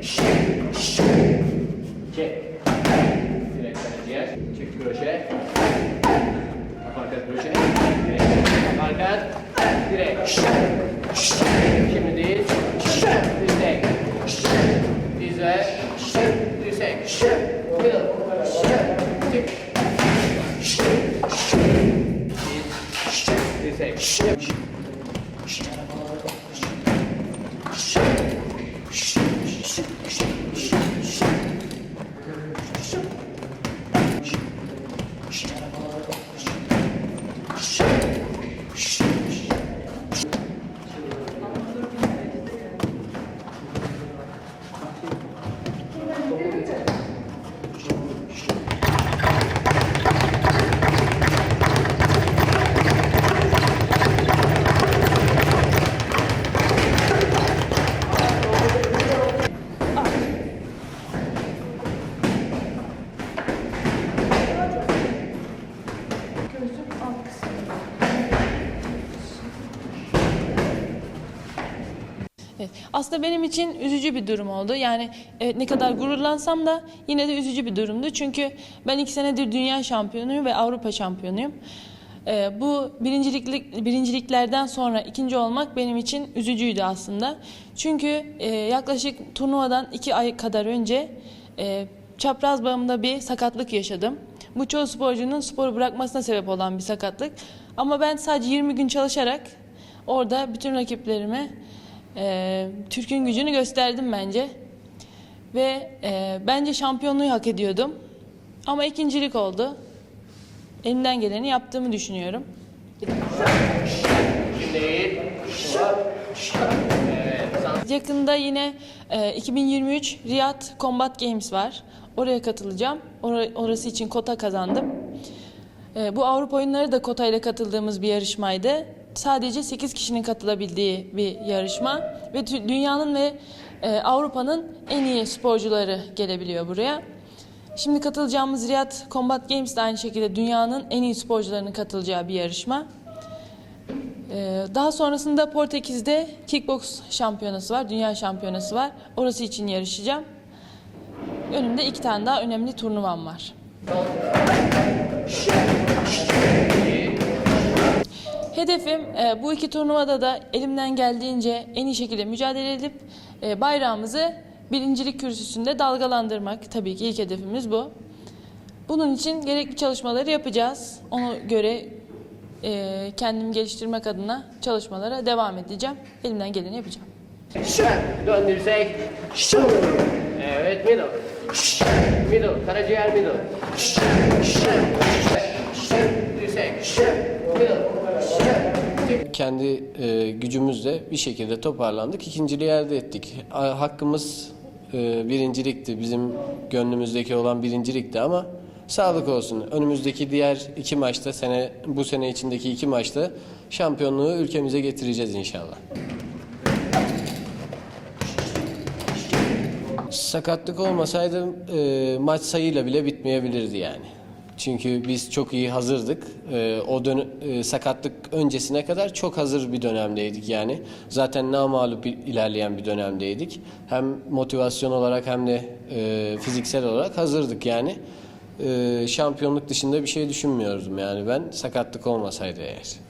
Çek. Direkt kaleciye. Çek kroşe. Aparkat kroşe. Direkt. Aparkat. Direkt. Şimdi diz. Dirsek. Diz ve dirsek. Kıl. Çık. Diz. Dirsek. Aslında benim için üzücü bir durum oldu. Yani evet, ne kadar gururlansam da yine de üzücü bir durumdu. Çünkü ben iki senedir dünya şampiyonuyum ve Avrupa şampiyonuyum. Ee, bu birincilik, birinciliklerden sonra ikinci olmak benim için üzücüydü aslında. Çünkü e, yaklaşık turnuvadan iki ay kadar önce e, çapraz bağımda bir sakatlık yaşadım. Bu çoğu sporcunun sporu bırakmasına sebep olan bir sakatlık. Ama ben sadece 20 gün çalışarak orada bütün rakiplerime e, Türk'ün gücünü gösterdim bence. Ve e, bence şampiyonluğu hak ediyordum. Ama ikincilik oldu. Elimden geleni yaptığımı düşünüyorum. Yakında yine e, 2023 Riyadh Combat Games var. Oraya katılacağım. Ora- orası için kota kazandım. E, bu Avrupa oyunları da kotayla katıldığımız bir yarışmaydı. Sadece 8 kişinin katılabildiği bir yarışma ve dünyanın ve e, Avrupa'nın en iyi sporcuları gelebiliyor buraya. Şimdi katılacağımız Riyadh Combat Games de aynı şekilde dünyanın en iyi sporcularının katılacağı bir yarışma. Ee, Daha sonrasında Portekiz'de kickbox şampiyonası var, dünya şampiyonası var. Orası için yarışacağım. Önümde iki tane daha önemli turnuvam var. Hedefim e, bu iki turnuvada da elimden geldiğince en iyi şekilde mücadele edip e, bayrağımızı birincilik kürsüsünde dalgalandırmak. Tabii ki ilk hedefimiz bu. Bunun için gerekli çalışmaları yapacağız. Ona göre e, kendimi geliştirmek adına çalışmalara devam edeceğim. Elimden geleni yapacağım. Dön dirsek. Evet middle. Middle. Karaciğer middle. Dirsek. Middle. Kendi e, gücümüzle bir şekilde toparlandık. İkinciliği elde ettik. Hakkımız e, birincilikti. Bizim gönlümüzdeki olan birincilikti ama sağlık olsun. Önümüzdeki diğer iki maçta sene bu sene içindeki iki maçta şampiyonluğu ülkemize getireceğiz inşallah. Sakatlık olmasaydı e, maç sayıyla bile bitmeyebilirdi yani. Çünkü biz çok iyi hazırdık. E, o dön e, sakatlık öncesine kadar çok hazır bir dönemdeydik yani. Zaten namalup il- ilerleyen bir dönemdeydik. Hem motivasyon olarak hem de e, fiziksel olarak hazırdık yani. E, şampiyonluk dışında bir şey düşünmüyordum yani ben sakatlık olmasaydı eğer.